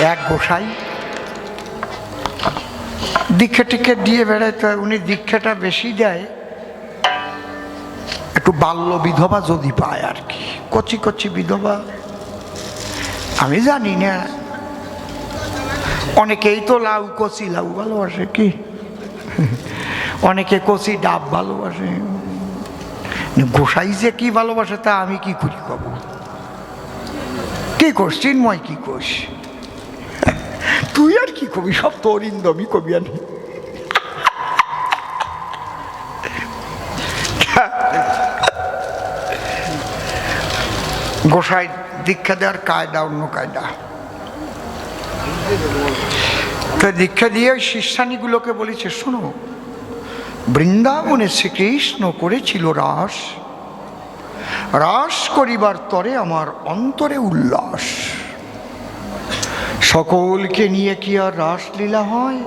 এক গোসাই। দীক্ষা টিক্ষা দিয়ে বেড়ায়, তো উনি দীক্ষাটা বেশি দেয়। একটু বাল্য বিধবা যদি পায় আর কি। কচি কচি বিধবা। আমি জানি না। অনেকেই তো লাউ, কচি লাউ ভালোবাসে কি? অনেকে কচি ডাব ভালোবাসে। গোসাই যে কি ভালোবাসে তা আমি কি করি কব? কি করছ চিন্ময় কি কোষ তুই আর কি কবি? সব তো অরিন্দমই কবি আনি গোসাই, দীক্ষা দেওয়ার কায়দা, অন্য কায়দা। তো দীক্ষা দিয়ে ওই শিষ্যানীগুলোকে বলেছে, শোনো, বৃন্দাবনে শ্রীকৃষ্ণ করেছিল রাস। রাস করিবার তরে আমার অন্তরে উল্লাস। সকলকে নিয়ে কি আর রাসলীলা হয়?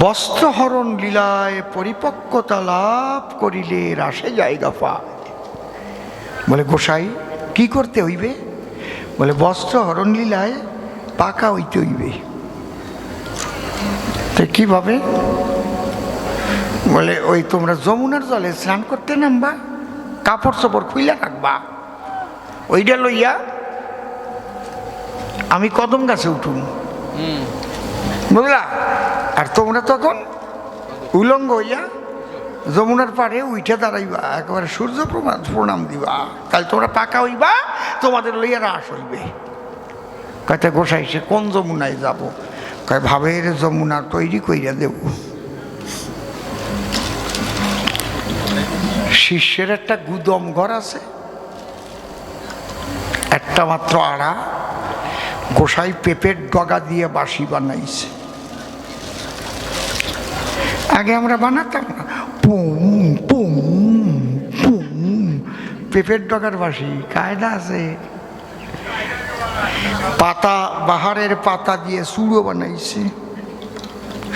বস্ত্রহরণ লীলায় পরিপক্কতা লাভ করিলে রাসে জায়গা পায়। বলে, গোসাই, কি করতে হইবে? বলে বস্ত্র হরণ লীলায় পাকা হইতে হইবে। তো কীভাবে? বলে, ওই তোমরা যমুনার জলে স্নান করতে নামবা কাপড় চোপড় খুইলা রাখবা ওইটা লইয়া আমি কদম গাছে উঠুন। বুঝলা? আর তোমরা তখন উলঙ্গ হইয়া যমুনার পাড়ে উঠে দাঁড়াইবা, একবারে সূর্য প্রমাণ প্রণাম দিবা। তাহলে তোমরা পাকা হইবা, তোমাদের লইয়া রাস হইবে। কয়টা গোসাই, সে কোন যমুনায় যাব? কয়, ভাবের যমুনা তৈরি কইরা দেব। শিষ্যের একটা গুদম ঘর আছে। একটা মাত্র আড়া। গোসাই পেঁপের ডগা দিয়ে বাসি বানাইছে। আগে আমরা বানাতাম না। পুম পুম পুম, পেঁপের ডগার বাসি কায়দা আছে। পাতা, বাহারের পাতা দিয়ে চুড়ো বানাইছে।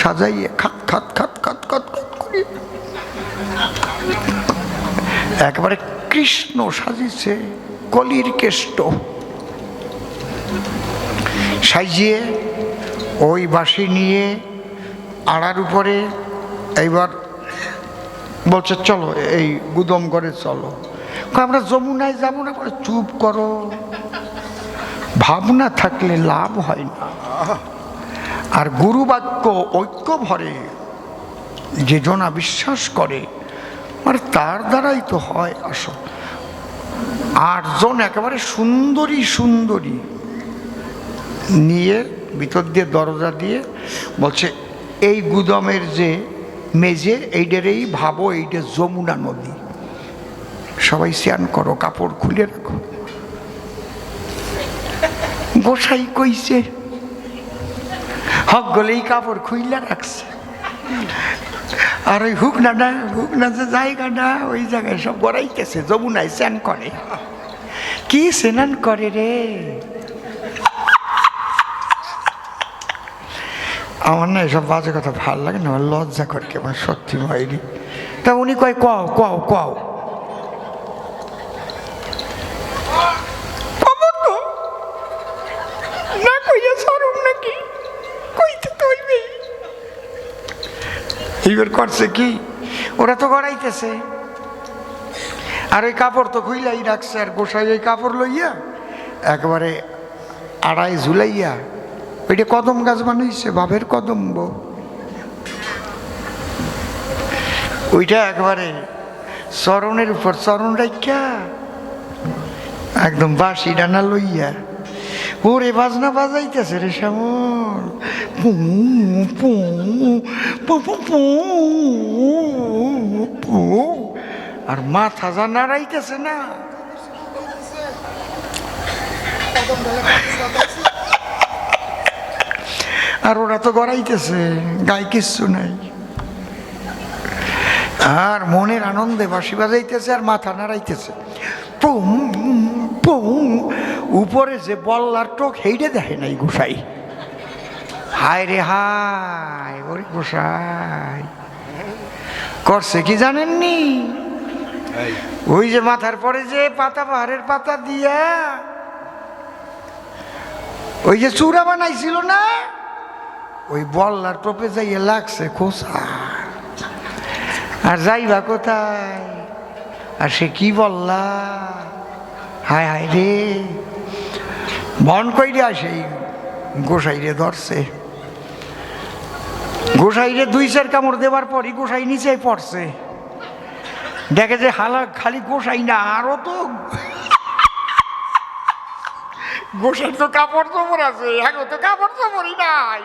সাজাইয়ে খাত খাত খাত খাত খাত খাত করে। একবারে কৃষ্ণ সাজিছে কলির কেষ্ট। সাজিয়ে ওই বাসি নিয়ে আড়ার উপরে এইবার বলছে, চলো, এই গুদম করে চলো। আমরা যমুনায় যাব না? করে চুপ করো। ভাবনা থাকলে লাভ হয় না। আর গুরু বাক্য ঐক্য ভরে যে জনা বিশ্বাস করে আর তার দ্বারাই তো হয় আসল। আটজন একেবারে সুন্দরী সুন্দরী। নিয়ে, ভিতর দিয়ে দরজা দিয়ে বলছে, এই গুদমের যে মেজে এইটারেই ভাবো এইটা যমুনা নদী। সবাই স্নান করো, কাপড় খুলে রাখো। গোসাই কইছে, হক গলেই কাপড় খুইলা রাখছে। আর ওই হুক না না হুক না যে জায়গাটা ওই জায়গায় সব গড়াইতেছে, যমুনায় স্নান করে। কি স্নান করে রে? আমার না এসব বাজে কথা ভালো লাগে না আমার লজ্জা করে কেমন সত্যি মাইরি তা উনি কয় কও কও কও। এইবার করছে কি? ওরা তো গড়াইতেছে। আর ওই কাপড় তো খুইলাই রাখছে আর গোসাই ওই কাপড় লইয়া একেবারে আড়াই ঝুলাইয়া ওইটা কদম গাছ বানাইছে বাবের কদম্ব। ওইটা একবারে চরণের উপর, চরণ রাখা। একদম বাঁশি ডানা লইয়া। ওরে বাজনা বাজাইতেছে রে শ্যামল। পু পু পু পু পু। আর মাথা যা নাড়াইতেছে না। আর ওরা তো গড়াইতেছে, গায়ে কিচ্ছু নাই। আর মনের আনন্দে বাঁশি বাজাইতেছে আর মাথা নাড়াইতেছে। পুম পুম উপরে যে বল্লার টোক হেইটে দেখে নাই গোসাই। হায় রে হায়, ওরে গোসাই। করছে কি জানেননি? ওই যে মাথার পরে যে পাতা, পাহাড়ের পাতা দিয়া ওই যে চূড়া বানাইছিল না? ওই বল্লার টোপে যাইয়ে লাগছে খোসা। আর যাইবা কোথায়? আর সে কি বললা? হায় হায় রে। মন কইরা সেই গোসাইরে ধরছে। গোসাইরে দুই চার কামড় দেওয়ার পরই গোসাই নিচে পড়ছে। দেখে যে হালা খালি গোসাই না, আরও তো গোসাই তো কাপড় চোপড় আছে, এখন তো কাপড় চোপড়ই নাই।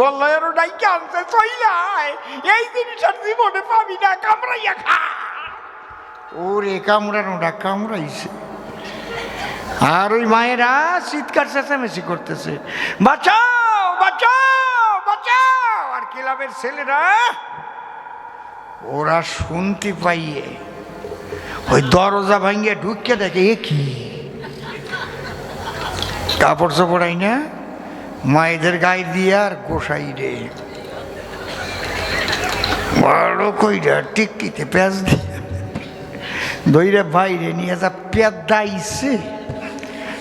বলল এর নাই, কানছে চইলাই এই জিনিসটার জীবনে পাবি না, কামড়াইয়া খা। ওরে কামড়ানোটা কামড়াইছে। আর ওই মায়েরা চিৎকার চেঁচামেচি করতেছে। বাঁচাও বাঁচাও বাঁচাও। আর ক্লাবের ছেলেরা, ওরা শুনতে পাইয়ে, ওই দরজা ভাঙিয়ে ঢুকিয়ে দেখে, এ কি? কাপড় চোপড়াই না মায়েদের গায়ে দিয়ে আর গোসাই রে। বড় কইরা টিকটিতে পেঁয়াজ দিয়ে। দইরে বাইরে নিয়ে যা পেঁয়াজ দাইছে।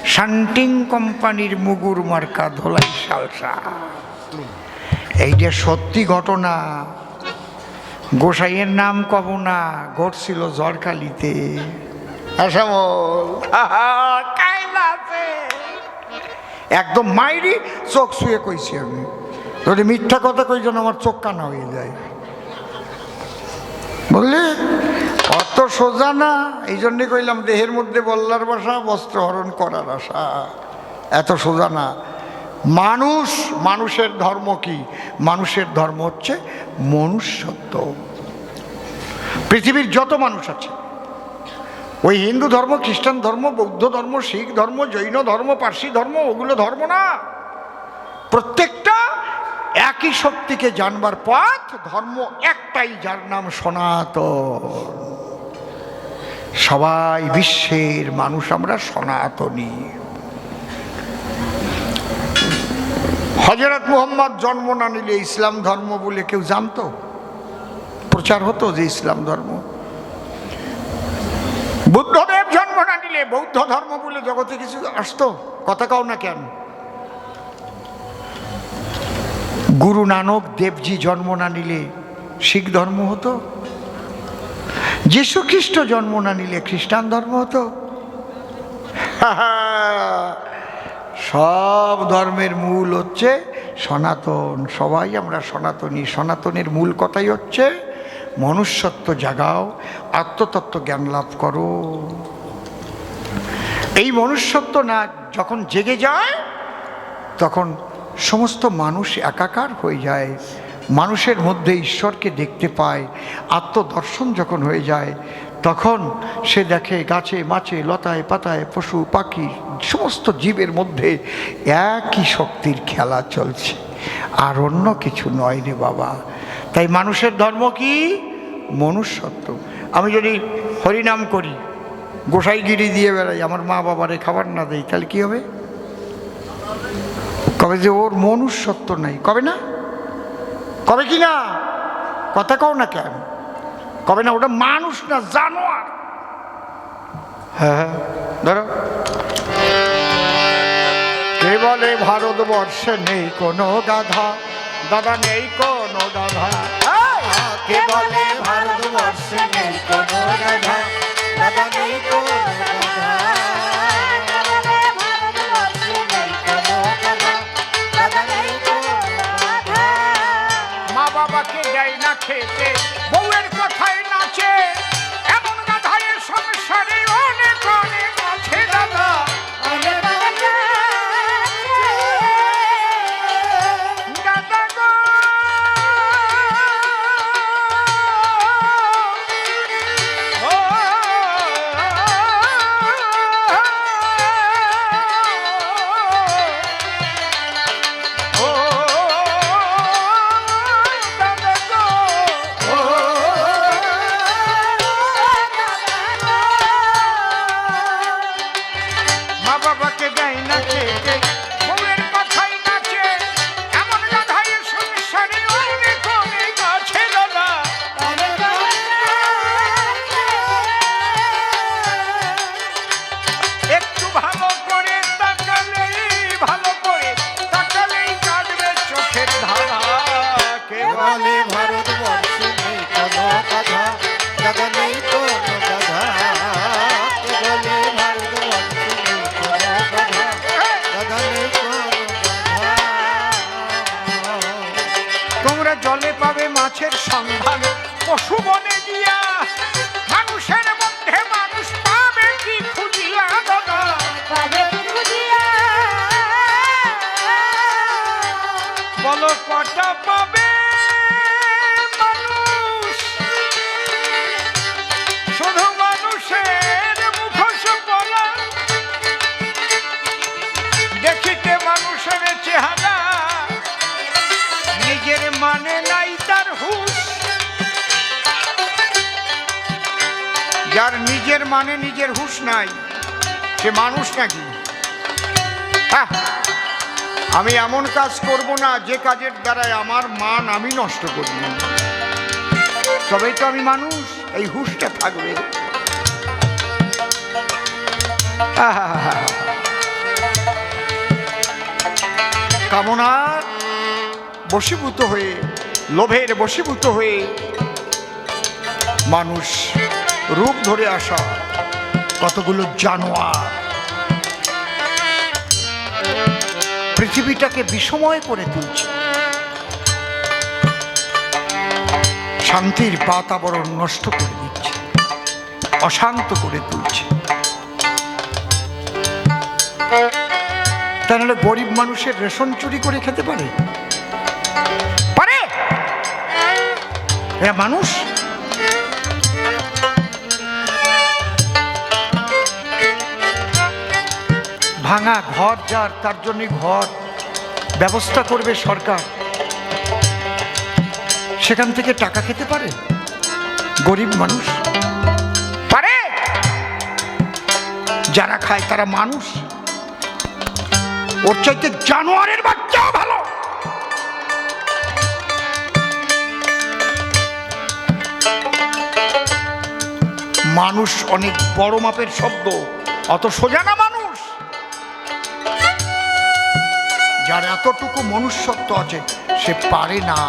শান্টিং কোম্পানির মুগুর মার্কা ধোলাই সালসা এইটা সত্যি ঘটনা। গোসাইয়ের নাম কব না, ঘটছিল জরকালিতে আসামল। একদম মাইরি চোখ শুয়ে কইছি আমি। যদি মিথ্যা কথা কই যেন আমার চোখ কানা হয়ে যায়। বললে অত সোজা না এই জন্যে কইলাম দেহের মধ্যে বল্লার বাসা, বস্ত্র হরণ করার আশা। এত সোজা না। মানুষ, মানুষের ধর্ম কি? মানুষের ধর্ম হচ্ছে মনুষ্যত্ব। পৃথিবীর যত মানুষ আছে ওই হিন্দু ধর্ম, খ্রিস্টান ধর্ম, বৌদ্ধ ধর্ম, শিখ ধর্ম, জৈন ধর্ম, পার্সি ধর্ম, ওগুলো ধর্ম না। প্রত্যেকটা একই শক্তিকে জানবার পথ, ধর্ম একটাই যার নাম সনাতন। সবাই বিশ্বের মানুষ, আমরা সনাতনী। হজরত মুহম্মদ জন্ম না নিলে ইসলাম ধর্ম বলে কেউ জানতো? প্রচার হতো যে ইসলাম ধর্ম। বুদ্ধদেব জন্ম না নিলে বৌদ্ধ ধর্ম বলে জগতে কিছু আসতো? কথা কাও না কেন? গুরু নানক দেবজি জন্ম না নিলে শিখ ধর্ম হতো? যীশু খ্রিস্ট জন্ম না নিলে খ্রিস্টান ধর্ম হতো? সব ধর্মের মূল হচ্ছে সনাতন। সবাই আমরা সনাতনী। সনাতনের মূল কথাই হচ্ছে মনুষ্যত্ব জাগাও, আত্মতত্ত্ব জ্ঞান লাভ করো। এই মনুষ্যত্ব না যখন জেগে যায়, তখন সমস্ত মানুষ একাকার হয়ে যায়। মানুষের মধ্যে ঈশ্বরকে দেখতে পায়, আত্মদর্শন যখন হয়ে যায়, তখন সে দেখে গাছে, মাছে, লতায়, পাতায়, পশু, পাখি, সমস্ত জীবের মধ্যে একই শক্তির খেলা চলছে। আর অন্য কিছু নয় রে বাবা। তাই মানুষের ধর্ম কি? মনুষ্যত্ব। আমি যদি হরিনাম করি, গোসাইগিরি দিয়ে বেড়াই, আমার মা বাবারে খাবার না দেয় তাহলে কি হবে? কবে যে ওর মনুষ্যত্ব নাই, কবে না? কবে কি না? কথা কও না কেন? কবে না? ওটা মানুষ না, জানোয়ার। হ্যাঁ হ্যাঁ ধরো। কে বলে ভারতবর্ষে নেই কোনো গাধা? দাদা নেই কোনো গাধা। কে বলে ভারতবর্ষে নেই কোনো গাধা? দাদা নেই কোনো মা বাবাকে যাই না খেতে। বনে পাবে মাছের সন্ধান। পশু বনে গিয়া মানুষের মধ্যে মানুষ পাবে কি খুঁজিয়া বলো। কটা পাবে শুধু মানুষের মানুষের চেহারা নিজের মানে যার নিজের মানে নিজের হুশ নাই সে মানুষ নাকি হ্যাঁ, আমি এমন কাজ করব না যে কাজের দ্বারায় আমার মান আমি নষ্ট করব তবেই তো আমি মানুষ এই হুশটা থাকবে। কামনার বশীভূত হয়ে লোভের বশীভূত হয়ে মানুষ রূপ ধরে আসা কতগুলো জানোয়ার। পৃথিবীটাকে বিষময় করে তুলছে। শান্তির বাতাবরণ নষ্ট করে দিচ্ছে, অশান্ত করে তুলছে। তাহলে গরিব মানুষের রেশন চুরি করে খেতে পারে? পারে? এরা মানুষ? ভাঙা ঘর যার তার জন্য ঘর। ব্যবস্থা করবে সরকার। সেখান থেকে টাকা খেতে পারে? গরিব মানুষ। পারে? যারা খায় তারা মানুষ। ওর চাইতে জানোয়ারের বাচ্চাও ভালো। মানুষ অনেক বড় মাপের শব্দ। অত সোজা না মানুষ? যার এতটুকু মনুষ্যত্ব আছে, সে পারে না।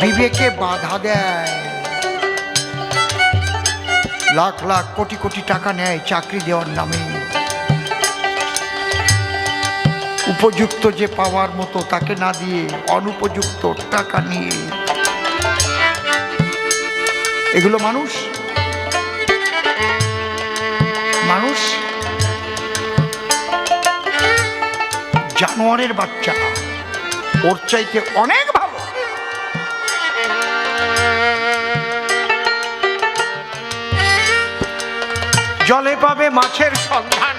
বিবেকে বাধা দেয়। লাখ লাখ কোটি কোটি টাকা নেয় চাকরি দেওয়ার নামে। উপযুক্ত যে পাওয়ার মতো তাকে না দিয়ে অনুপযুক্ত টাকা নিয়ে। এগুলো মানুষ? মানুষ? জানোয়ারের বাচ্চা। ওর চাইতে অনেক ভালো। জলে পাবে মাছের সন্ধান।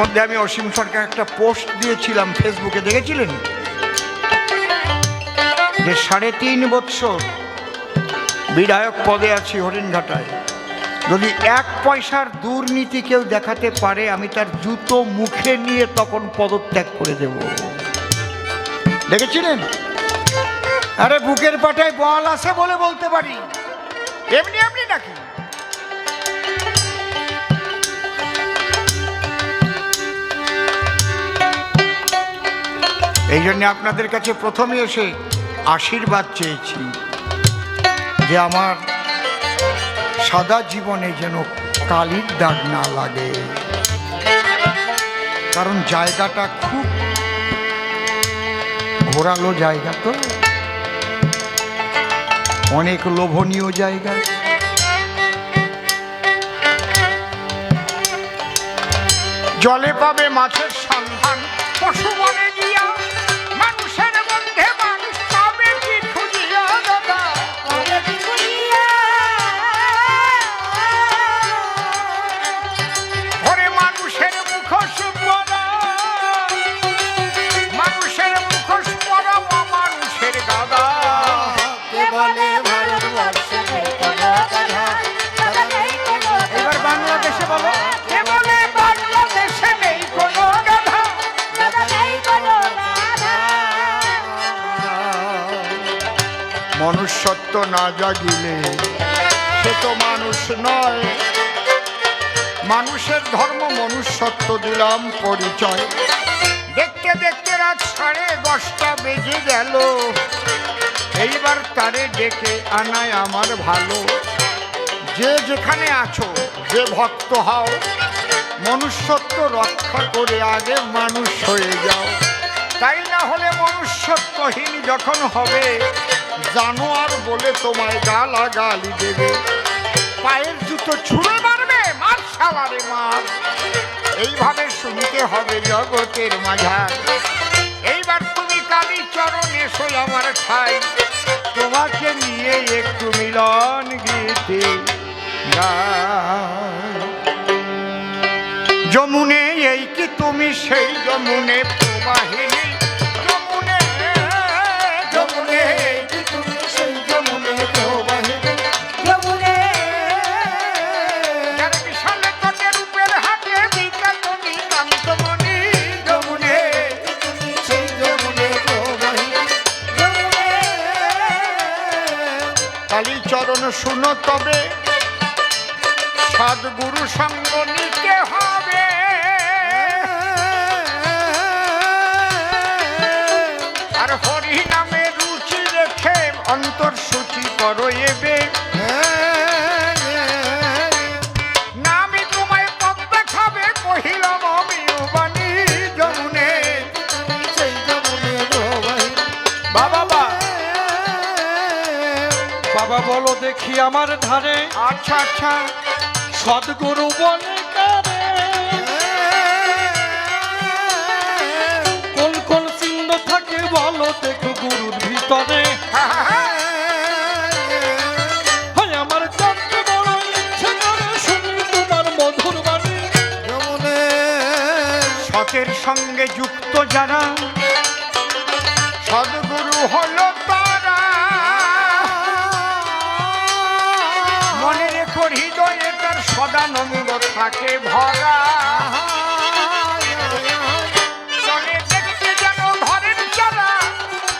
মধ্যে আমি অসীম সরকার একটা পোস্ট দিয়েছিলাম ফেসবুকে, দেখেছিলেন? যে সাড়ে তিন বৎসর বিধায়ক পদে আছি হরিণঘাটায়। যদি এক পয়সার দুর্নীতি কেউ দেখাতে পারে, আমি তার জুতো মুখে নিয়ে তখন পদত্যাগ করে দেব। দেখেছিলেন? আরে বুকের পাটায় বল আছে বলে বলতে পারি। এমনি এমনি নাকি? এই জন্য আপনাদের কাছে প্রথমে এসে আশীর্বাদ চেয়েছি যে আমার সাদা জীবনে যেন কালির দাগ না লাগে। কারণ জায়গাটা খুব ঘোরালো জায়গা তো। অনেক লোভনীয় জায়গা। জলে পাবে মাছের মনুষ্যত্ব না জাগিলে সে তো মানুষ নয়। মানুষের ধর্ম মনুষ্যত্ব দিলাম পরিচয়। দেখতে দেখতে রাত সাড়ে দশটা বেজে গেল। এইবার তারে ডেকে আনায় আমার ভালো। যে যেখানে আছো, যে ভক্ত হও, মনুষ্যত্ব রক্ষা করে আগে মানুষ হয়ে যাও। তাই না হলে মনুষ্যত্বহীন যখন হবে জানোয়ার বলে তোমায় গালাগালি দেবে। পায়ের জুতো ছুঁড়ে মারবে, মার সালারে মার। এইভাবে শুনতে হবে জগতের মাঝার এইবার তুমি কালী চরণ এসো আমার ঠাই। তোমাকে নিয়ে একটু মিলন গীতে। যমুনে এই কি তুমি সেই যমুনে প্রবাহিনী? শুনো তবে, সদগুরু সঙ্গ নিতে হবে। আর হরি নামে রুচি রেখে অন্তর সূচি করো এবে। আমার ধারে। আচ্ছা আচ্ছা। সদ্গুরু বলে কারে। কোন কোন চিহ্ন থাকে বলো দেখো গুরুর ভিতরে। হয় আমার জানতে বড় সদানন্দ থাকে ভরা। চলে দেখতে যেন ঘরের চারা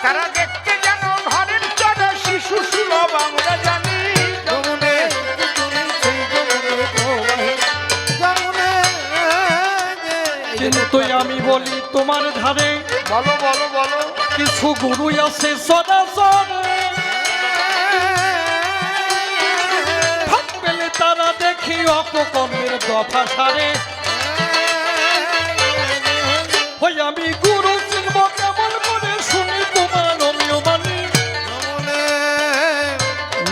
তারা দেখতে যেন ঘরের চারা শিশু সুলভ আমরা জানি। কিন্তু আমি বলি তোমার ধারে। বলো বলো বলো। কিছু গুরু আছে সদাচরে ফাঁক দেখি অপকর্মের দফা সারে। হই আমি গুরু চিনব কেমন করে শুনি তোমার অমীয়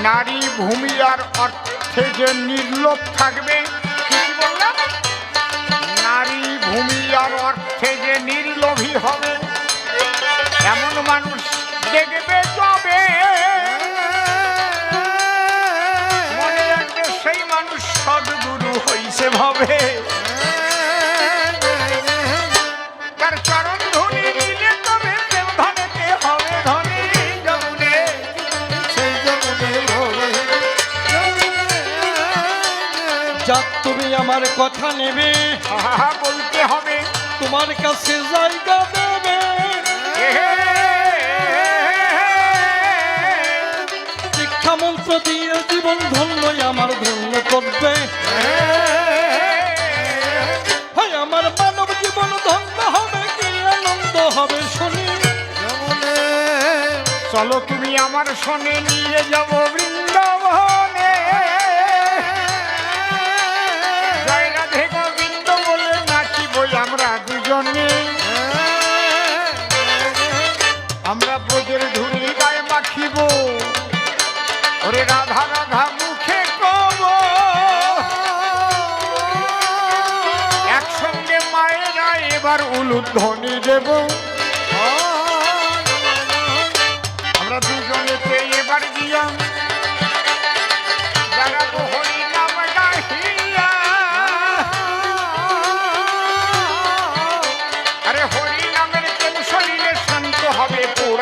নারী ভূমি আর অর্থে যে নির্লোভ থাকবে, নারী ভূমি আর অর্থে যে নির্লোভী হবে, এমন মানুষ দেখবে তবে প্রবাহিনী যাক তুমি আমার কথা নেবে। বলতে হবে। তোমার কাছে জায়গা দেবে। শিক্ষা মন্ত্র দিয়ে জীবন ধন্যই আমার ধন্য করবে হবে শুনি। চলো তুমি আমার সনে নিয়ে যাব বৃন্দাবনে। জয় রাধে গোবিন্দ বলে নাচিবই আমরা দুজনে। আমরা ব্রজের ধুলি গায়ে মাখিব। ওরে রাধা রাধা মুখে কব। একসঙ্গে মায়েরা এবার উলুধ্বনি দেব।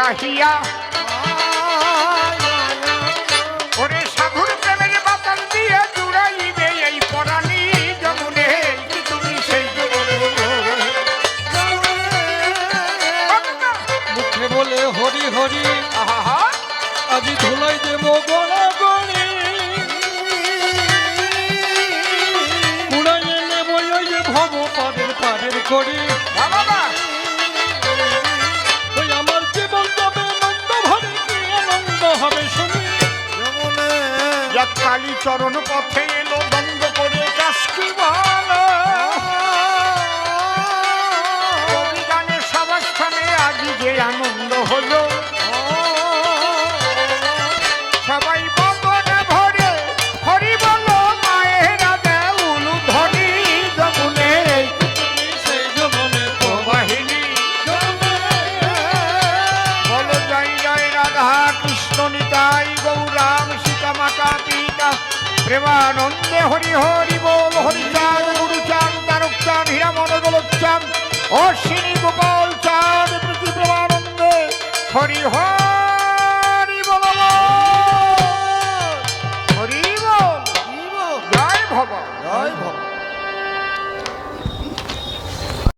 হবে চরণ পথে এলো। হরি বল হরি চাঁদ গুরু চান তারক গুরুচাঁদ হীরা হীরামন, গোলকচাঁদ, অশ্বিনী গোপাল চাঁদ প্রতি প্রমানন্দে হরি হর।